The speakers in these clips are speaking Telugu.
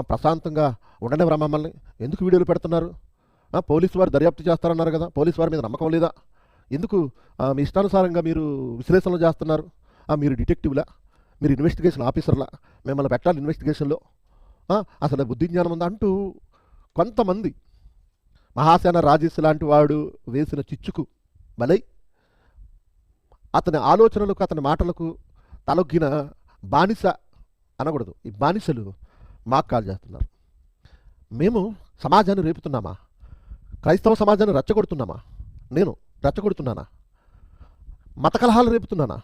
ప్రశాంతంగా ఉండనివ్వరా మమ్మల్ని. ఎందుకు వీడియోలు పెడుతున్నారు? పోలీసు వారు దర్యాప్తు చేస్తారన్నారు కదా. పోలీసు వారి మీద నమ్మకం లేదా? ఎందుకు మీ ఇష్టానుసారంగా మీరు విశ్లేషణలు చేస్తున్నారు? మీరు డిటెక్టివ్లా? మీరు ఇన్వెస్టిగేషన్ ఆఫీసర్లా? మిమ్మల్ని పెట్టాలి ఇన్వెస్టిగేషన్లో? అసలు బుద్ధి జ్ఞానం ఉందా అంటూ కొంతమంది మహాసేన రాజేష్ లాంటి వాడు వేసిన చిచ్చుకు బలై అతని ఆలోచనలకు అతని మాటలకు తలొగ్గిన బానిస అనకూడదు. ఈ బానిసలు మాకు కాల్ చేస్తున్నారు. మేము సమాజాన్ని రేపుతున్నామా? క్రైస్తవ సమాజాన్ని రెచ్చగొడుతున్నామా? నేను రెచ్చగొడుతున్నానా? మత కలహాలు రేపుతున్నానా?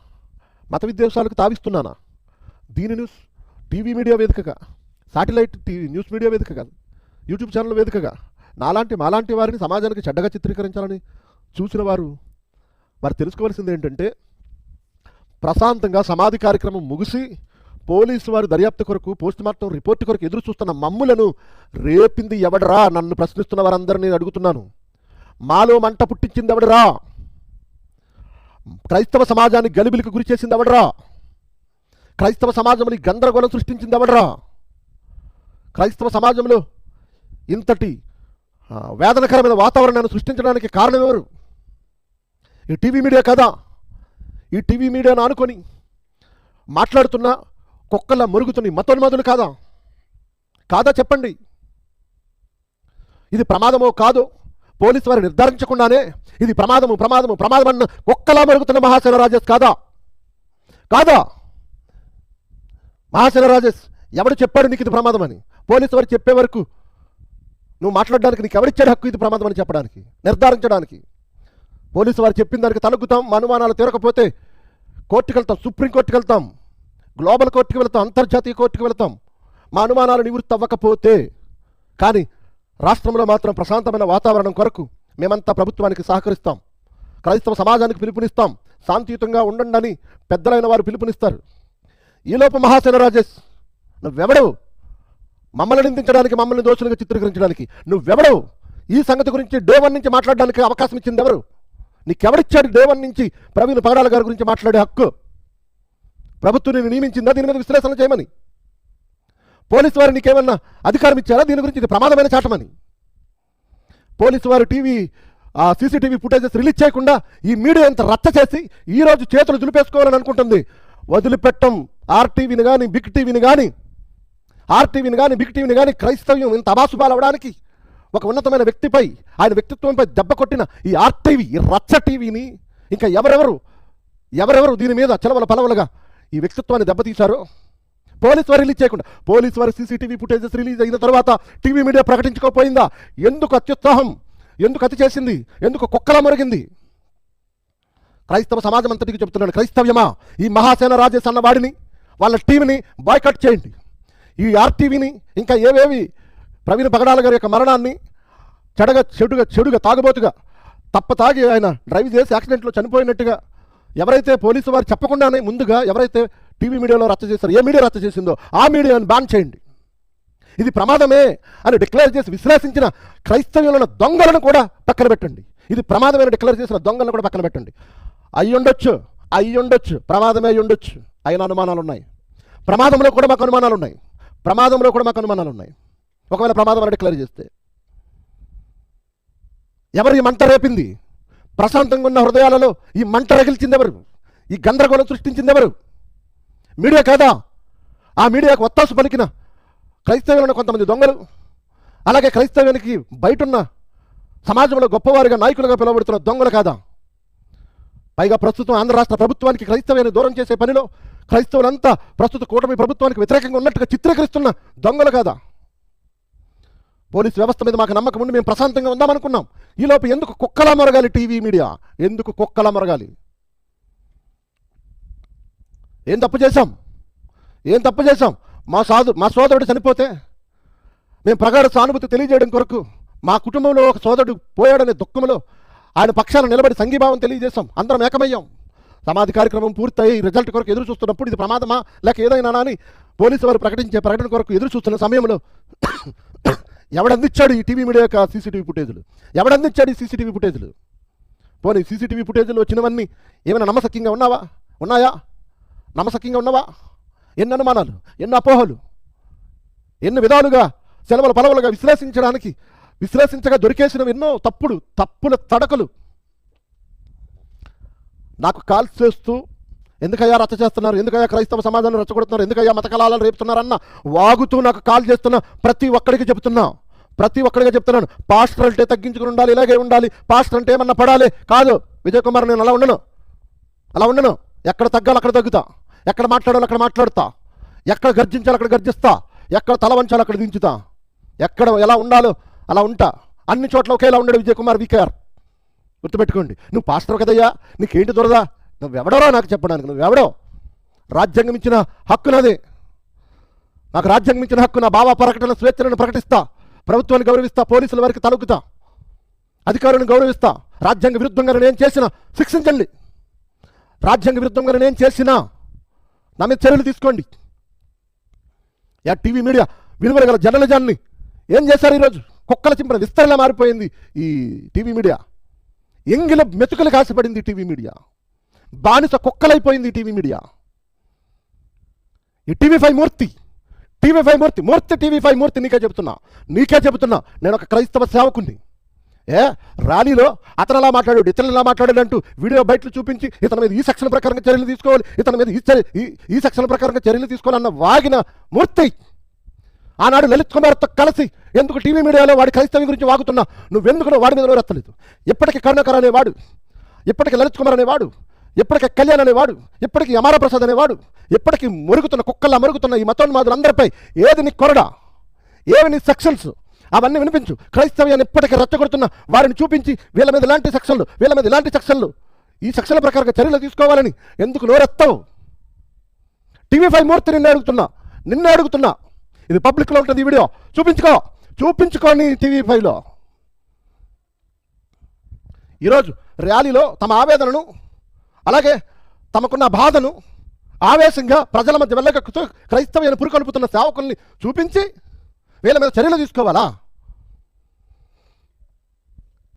మత విద్వేషాలకు తావిస్తున్నానా? దీని న్యూస్ టీవీ మీడియా వేదికగా సాటిలైట్ టీవీ న్యూస్ మీడియా వేదికగా యూట్యూబ్ ఛానల్ వేదికగా నాలాంటి మాలాంటి వారిని సమాజానికి చెడ్డగా చిత్రీకరించాలని చూసిన వారు వారు తెలుసుకోవాల్సింది ఏంటంటే ప్రశాంతంగా సమాధి కార్యక్రమం ముగిసి పోలీసు వారు దర్యాప్తు కొరకు పోస్ట్ మార్టం రిపోర్ట్ కొరకు ఎదురు చూస్తున్న మమ్ములను రేపింది ఎవడరా నన్ను ప్రశ్నిస్తున్న వారందరినీ అడుగుతున్నాను. మాలో మంట పుట్టించింది ఎవడరా? క్రైస్తవ సమాజాన్ని గలిబిలికి గురి చేసింది ఎవడరా? క్రైస్తవ సమాజంలో గందరగోళం సృష్టించింది ఎవడరా? క్రైస్తవ సమాజంలో ఇంతటి వేదనకరమైన వాతావరణాన్ని సృష్టించడానికి కారణం ఎవరు? ఈ టీవీ మీడియా కదా. ఈ టీవీ మీడియాను ఆనుకొని మాట్లాడుతున్న కుక్కల మరుగుతున్న మతోన్మాదులు కాదా? కాదా చెప్పండి? ఇది ప్రమాదమో కాదు? పోలీసు వారు నిర్ధారించకుండానే ఇది ప్రమాదము ప్రమాదము ప్రమాదం అన్న కుక్కలా మరుగుతున్న మహాసేన రాజేష్ కాదా? కాదా? మహాసేన రాజేష్ ఎవడు చెప్పాడు నీకు ఇది ప్రమాదం అని పోలీసు వారు చెప్పే వరకు నువ్వు మాట్లాడడానికి నీకు ఎవరిచ్చాడు హక్కు ఇది ప్రమాదం అని చెప్పడానికి నిర్ధారించడానికి? పోలీసు వారు చెప్పిన దానికి తలగుతాం అనుమానాలు తీరకపోతే కోర్టుకు వెళ్తాం సుప్రీంకోర్టుకు వెళ్తాం గ్లోబల్ కోర్టుకి వెళతాం అంతర్జాతీయ కోర్టుకి వెళతాం. మా అనుమానాలు నివృత్తి అవ్వకపోతే కానీ రాష్ట్రంలో మాత్రం ప్రశాంతమైన వాతావరణం కొరకు మేమంతా ప్రభుత్వానికి సహకరిస్తాం. క్రైస్తవ సమాజానికి పిలుపునిస్తాం. శాంతియుతంగా ఉండండి పెద్దలైన వారు పిలుపునిస్తారు. ఈలోపు మహాసేన రాజేష్ నువ్వెవడవు? మమ్మల్ని నిందించడానికి మమ్మల్ని దోషులుగా చిత్రీకరించడానికి నువ్వెవడవు? ఈ సంగతి గురించి డేవన్ నుంచి మాట్లాడడానికి అవకాశం ఇచ్చింది ఎవరు? నీకెవరిచ్చాడు డేవన్ నుంచి ప్రవీణ్ పగడాల గారి గురించి మాట్లాడే హక్కు? ప్రభుత్వం నేను నియమించిందా? దీని మీద విశ్లేషణ చేయమని. పోలీసు వారు నీకేమన్నా అధికారం ఇచ్చారా? దీని గురించి ఇది ప్రమాదమైన చాటమని. పోలీసు వారు టీవీ ఆ సీసీటీవీ ఫుటేజెస్ రిలీజ్ చేయకుండా ఈ మీడియా ఇంత రచ్చ చేసి ఈ రోజు చేతులు దులిపేసుకోవాలని అనుకుంటుంది. వదిలిపెట్టం. ఆర్టీవీని కానీ బిగ్ టీవీని కానీ ఆర్టీవీని కానీ బిగ్ టీవీని కానీ క్రైస్తవ్యం ఇంత అబాసుపాలు అవడానికి ఒక ఉన్నతమైన వ్యక్తిపై ఆయన వ్యక్తిత్వంపై దెబ్బ కొట్టిన ఈ ఆర్టీవీ ఈ రచ్చ టీవీని ఇంకా ఎవరెవరు ఎవరెవరు దీని మీద చలవల పలవలుగా ఈ వ్యక్తిత్వాన్ని దెబ్బతీశారో. పోలీస్ వారు రిలీజ్ చేయకుండా పోలీస్ వారి సీసీటీవీ ఫుటేజెస్ రిలీజ్ అయిన తర్వాత టీవీ మీడియా ప్రకటించుకోపోయిందా ఎందుకు అత్యుత్సాహం? ఎందుకు అతి చేసింది? ఎందుకు కుక్కలా మరిగింది? క్రైస్తవ సమాజం అంతటికి చెబుతున్నాడు క్రైస్తవ్యమా? ఈ మహాసేన రాజేష్ అన్న వాడిని వాళ్ళ టీవీని బాయ్కట్ చేయండి. ఈ ఆర్టీవీని ఇంకా ఏవేవి ప్రవీణ్ పగడాల గారి యొక్క మరణాన్ని చెడగా చెడుగా చెడుగా తాగుబోతుగా తప్ప తాగి ఆయన డ్రైవ్ చేసి యాక్సిడెంట్లో చనిపోయినట్టుగా ఎవరైతే పోలీసు వారు చెప్పకుండానే ముందుగా ఎవరైతే టీవీ మీడియాలో రచ్చ చేశారో ఏ మీడియా రచ్చ చేసిందో ఆ మీడియాను బ్యాన్ చేయండి. ఇది ప్రమాదమే అని డిక్లేర్ చేసి విశ్లేషించిన క్రైస్తవ్యంలో దొంగలను కూడా పక్కన పెట్టండి. ఇది ప్రమాదమైన డిక్లేర్ చేసిన దొంగలను కూడా పక్కన పెట్టండి. అయి ఉండొచ్చు అయి ఉండొచ్చు ప్రమాదమే అయి ఉండొచ్చు. అయిన అనుమానాలు ఉన్నాయి ప్రమాదంలో కూడా మాకు అనుమానాలు ఉన్నాయి ప్రమాదంలో కూడా మాకు అనుమానాలు ఉన్నాయి ఒకవేళ ప్రమాదం అని డిక్లేర్ చేస్తే ఎవరి మంట రేపింది? ప్రశాంతంగా ఉన్న హృదయాలలో ఈ మంట రగిల్చిందెవరు ఈ గందరగోళం సృష్టించిందెవరు మీడియా కాదా? ఆ మీడియాకు ఒత్తాసు పలికిన క్రైస్తవులను కొంతమంది దొంగలు అలాగే క్రైస్తవ్యానికి బయటున్న సమాజంలో గొప్పవారిగా నాయకులుగా పిలువబడుతున్న దొంగలు కాదా? పైగా ప్రస్తుతం ఆంధ్ర రాష్ట్ర ప్రభుత్వానికి క్రైస్తవ్యాన్ని దూరం చేసే పనిలో క్రైస్తవులంతా ప్రస్తుత కూటమి ప్రభుత్వానికి వ్యతిరేకంగా ఉన్నట్టుగా చిత్రీకరిస్తున్న దొంగలు కాదా? పోలీస్ వ్యవస్థ మీద మాకు నమ్మకం ఉండి మేము ప్రశాంతంగా ఉందామనుకున్నాం. ఈలోపు ఎందుకు కుక్కలా మొరగాలి టీవీ మీడియా? ఎందుకు కుక్కలా మొరగాలి? ఏం తప్పు చేశాం? ఏం తప్పు చేశాం? మా సాధు మా సోదరుడు చనిపోతే మేము ప్రగాఢ సానుభూతి తెలియజేయడం కొరకు మా కుటుంబంలో ఒక సోదరుడు పోయాడనే దుఃఖంలో ఆయన పక్షాన నిలబడి సంఘీభావం తెలియజేశాం. అందరం ఏకమయ్యాం. సమాధి కార్యక్రమం పూర్తయి రిజల్ట్ కొరకు ఎదురు చూస్తున్నప్పుడు ఇది ప్రమాదమా? లేక ఏదైనా అని పోలీసు వారు ప్రకటించే ప్రకటన కొరకు ఎదురు చూస్తున్న సమయంలో ఎవడందించాడు ఈ టీవీ మీడియా యొక్క సీసీటీవీ ఫుటేజ్లు? ఎవడందించాడు ఈ సీసీటీవీ ఫుటేజ్లు? పోనీ సీసీటీవీ ఫుటేజ్లు వచ్చినవన్నీ ఏమైనా నమ్మసక్యంగా ఉన్నావా? ఉన్నాయా? నమ్మసక్యంగా ఉన్నావా? ఎన్ని అనుమానాలు ఎన్ని అపోహలు ఎన్ని విధాలుగా సెలవుల పలవలుగా విశ్లేషించడానికి విశ్లేషించగా దొరికేసిన ఎన్నో తప్పుడు తప్పుల తడకలు నాకు కాల్స్ చేస్తూ ఎందుకయ్యా రచ్చ చేస్తున్నారు? ఎందుకయ్యా క్రైస్తవ సమాజాన్ని రచ్చగొడుతున్నారు? ఎందుకయ్యా మతకలాలను రేపుతున్నారన్న వాగుతూ నాకు కాల్ చేస్తున్న ప్రతి ఒక్కడికి చెబుతున్నా ప్రతి ఒక్కడిగా చెప్తున్నాను. పాస్టర్ అంటే తగ్గించుకుని ఉండాలి ఇలాగే ఉండాలి. పాస్టర్ అంటే ఏమన్నా పడాలి? కాదు. విజయ్ కుమార్ నేను అలా ఉండను. అలా ఉండను. ఎక్కడ తగ్గాలి అక్కడ తగ్గుతా. ఎక్కడ మాట్లాడాలి అక్కడ మాట్లాడతా. ఎక్కడ గర్జించాలి అక్కడ గర్జిస్తా. ఎక్కడ తల వంచాలి అక్కడ దించుతా. ఎక్కడ ఎలా ఉండాలో అలా ఉంటా. అన్ని చోట్ల ఒకేలా ఉండడు విజయ్ కుమార్ వికేఆర్. గుర్తుపెట్టుకోండి. నువ్వు పాస్టర్ కదయ్యా. నీకేంటి దొరదా? నువ్వెవడరా నాకు చెప్పడానికి? నువ్వెవడో? రాజ్యాంగం ఇచ్చిన హక్కు నాది నాకు రాజ్యాంగం ఇచ్చిన హక్కు నా బావ ప్రకటన స్వేచ్ఛలను ప్రకటిస్తా. ప్రభుత్వాన్ని గౌరవిస్తా పోలీసుల వారికి తలుకుతా అధికారులను గౌరవిస్తా. రాజ్యాంగ విరుద్ధంగా నేను చేసిన శిక్షించండి. రాజ్యాంగ విరుద్ధంగా నేను చేసిన నా మీద చర్యలు తీసుకోండి. యా టీవీ మీడియా విలువల గల జర్నలిజాన్ని ఏం చేశారు ఈరోజు? కుక్కల చింపిన విస్తరణ మారిపోయింది ఈ టీవీ మీడియా. ఎంగిల మెతుకలు కాసిపడింది టీవీ మీడియా. బానిస కుక్కలైపోయింది టీవీ మీడియా. ఈ TV five Murthy TV five Murthy Murthy TV five Murthy నీకే చెబుతున్నా నీకే చెబుతున్నా నేను ఒక క్రైస్తవ సేవకుని ఏ? ర్యాలీలో అతను ఎలా మాట్లాడాడు ఇతను ఎలా మాట్లాడాడు అంటూ వీడియో బయటలు చూపించి ఇతని మీద ఈ సెక్షన్ ప్రకారంగా చర్యలు తీసుకోవాలి ఇతని మీద ఈ చర్య ఈ- సెక్షన్ ప్రకారంగా చర్యలు తీసుకోవాలన్న వాగిన మూర్తి. ఆనాడు లలిత్ కుమార్తో కలిసి ఎందుకు టీవీ మీడియాలో వాడి క్రైస్తవం గురించి వాగుతున్నా? నువ్వెందుకు వాడి మీద నోరెత్తలేదు? ఇప్పటికీ కరుణకర్ అనేవాడు ఇప్పటికీ లలిత్ కుమార్ అనేవాడు ఇప్పటికీ కళ్యాణ్ అనేవాడు ఇప్పటికీ అమారప్రసాద్ అనేవాడు ఇప్పటికీ మురుగుతున్న కుక్కల్లా మరుగుతున్న ఈ మతోన్మాదులందరిపై ఏది నీ కొరడా? ఏవి నీ సెక్షన్స్ అవన్నీ వినిపించు. క్రైస్తవ్యాన్ని ఇప్పటికీ రెచ్చగొడుతున్న వారిని చూపించి వీళ్ళ మీద ఇలాంటి సెక్షన్లు వీళ్ళ మీద ఇలాంటి సెక్షన్లు ఈ సెక్షన్ల ప్రకారంగా చర్యలు తీసుకోవాలని ఎందుకు నోరెత్తావు? టీవీ ఫైవ్ మూర్తి నిన్న అడుగుతున్నా నిన్నే అడుగుతున్నా. ఇది పబ్లిక్లో ఉంటుంది ఈ వీడియో. చూపించుకో చూపించుకోని టీవీ ఫైవ్లో. ఈరోజు ర్యాలీలో తమ ఆవేదనను అలాగే తమకున్న బాధను ఆవేశంగా ప్రజల మధ్య వెళ్ళగక్కుతూ క్రైస్తవ్యాన్ని పురుకొల్పుతున్న సేవకుల్ని చూపించి వీళ్ళ మీద చర్యలు తీసుకోవాలా?